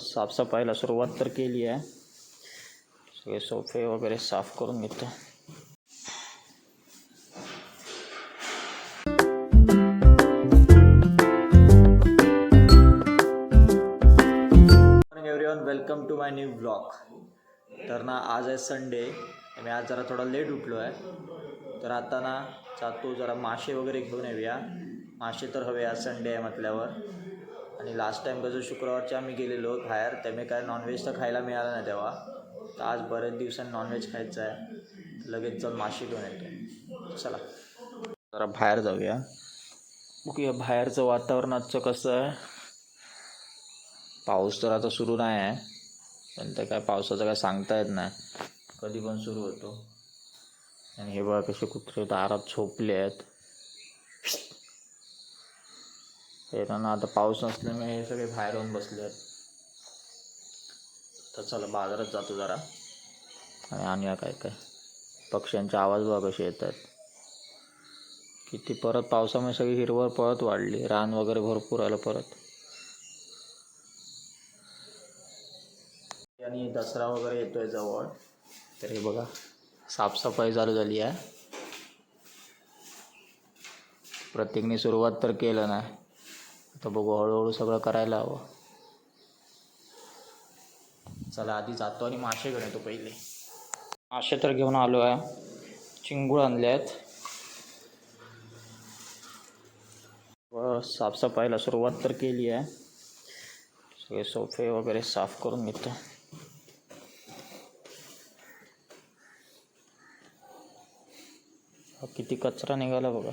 साफसफाईला सुरुवात तर केली आहे. सगळे सोफे वगैरे साफ करून घेतो. Morning everyone welcome to my new blog तर ना आज आहे संडे मी आज जरा थोडा लेट उठलो आहे. तर आता ना जातो जरा मासे वगैरे घेऊन येऊया. मासे तर हवे आज संडे आहे म्हटल्यावर. आणि लास्ट टाईम कसं शुक्रवारच्या आम्ही गेलेलो बाहेर त्यामुळे काय नॉनव्हेज तर खायला मिळालं नाही तेव्हा. तर आज बरेच दिवसांनी नॉनव्हेज खायचं आहे. लगेच जाऊन माशी घेऊन येतो. चला. जरा बाहेर जाऊया. बघूया बाहेरचं वातावरणाचं कसं आहे. पाऊस तर आता सुरू नाही आहे. पण ते काय पावसाचं काय सांगता येत नाही. कधी पण सुरू होतो. आणि हे बघा कसे कुत्रे दारात झोपले आहेत. हे ना आता पाऊस नसल्यामुळे हे सगळे बाहेर होऊन बसले आहेत. तर चला बाजारात जातो जरा. आणि आणूया काय काय. पक्ष्यांचे आवाज बघा कसे येतात. किती परत पावसामुळे सगळी हिरवळ परत वाढली. रान वगैरे भरपूर आलं परत. आणि दसरा वगैरे येतोय जवळ. तर हे बघा साफसफाई चालू झाली आहे. प्रत्येकने सुरुवात तर केलं नाही आता बघू हळूहळू सगळं करायला हवं. चला आधी जातो आणि मासे घेऊन येतो पहिले. मासे तर घेऊन आलो आहे. चिंगूळ आणले आहेत. व साफसफाईला सुरुवात तर केली आहे. सगळे सोफे वगैरे साफ करून घेतो. किती कचरा निघाला बघा.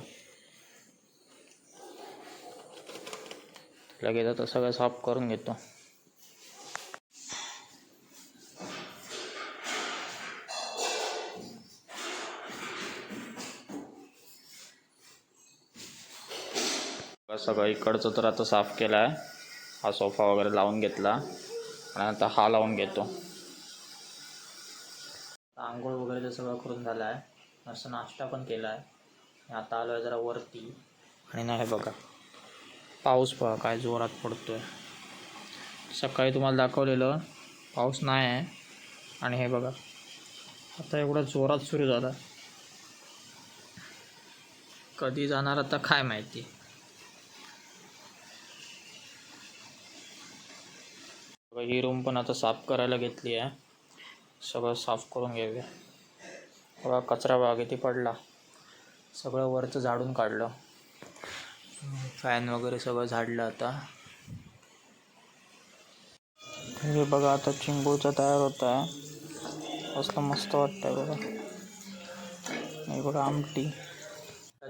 लगेच आता सगळं साफ करून घेतो. सगळं इकडचं तर आता साफ केला आहे. हा सोफा वगैरे लावून घेतला. आणि आता हा लावून घेतो. आंघोळ वगैरे तर सगळं करून झालं आहे. असं नाश्ता पण केला आहे. आता आलो आहे जरा वरती. आणि नाही बघा. पाऊस पहा काय जोरात पडतो आहे सकाळी तुम्हाला दाखवलेलं पाऊस नाही आहे. आणि हे बघा आता एवढा जोरात सुरू झाला. कधी जाणार आता काय माहिती. ही रूम पण आता साफ करायला घेतली आहे. सगळं साफ करून घेऊया. बघा कचरा बाग किती पडला. सगळं वरचं झाडून काढलं. फॅन वगैरे सगळं झाडलं आता. हे बघा आता चिंबूचा तयार होत आहे. असलं मस्त वाटतंय बघा. हे बघा आमटी.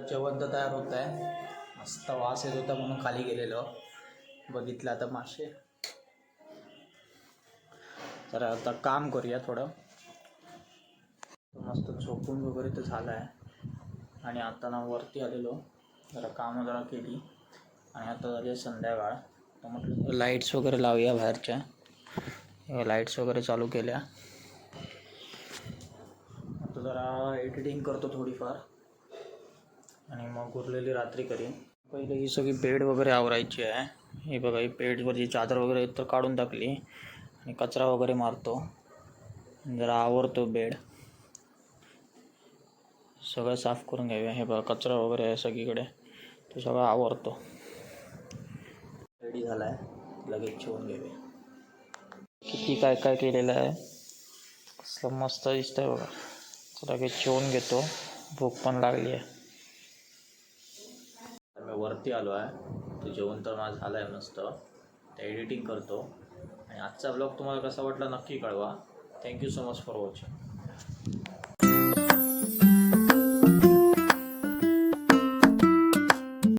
जेवण तर तयार होत आहे. मस्त वास येत होता म्हणून खाली गेलेलो. बघितलं आता मासे. तर आता काम करूया थोडं. मस्त झोपून वगैरे तर झालं आहे आणि आता ना वरती आलेलो. जरा कामं जरा केली. आणि आता झाली संध्याकाळ. तर म्हटलं लाईट्स वगैरे लावूया बाहेरच्या. लाईट्स वगैरे चालू केल्या. आता जरा एडिटिंग करतो थोडीफार. आणि मग उरलेली रात्री करीन पहिले ही सगळी बेड वगैरे आवरायची आहे. ही बघा ही बेडवरची चादर वगैरे तर काढून टाकली. आणि कचरा वगैरे मारतो. जरा आवरतो बेड सगळं साफ़ करून घेऊया हे बघा, कचरा वगैरे आहे सगळीकडे. तो सगळं आवरतो. रेडी झाला आहे लगेच ठेवून घेऊया किती काय काय केलेलं आहे? कसलं मस्त दिसतंय बघा. तर लगेच ठेवून घेतो. भूक पण लागली आहे. मी वरती आलो आहे. तो जेवण तर माझं झालं आहे मस्त. ते एडिटिंग करतो. आणि आजचा ब्लॉग तुम्हाला कसा वाटला नक्की कळवा. Thank you so much for watching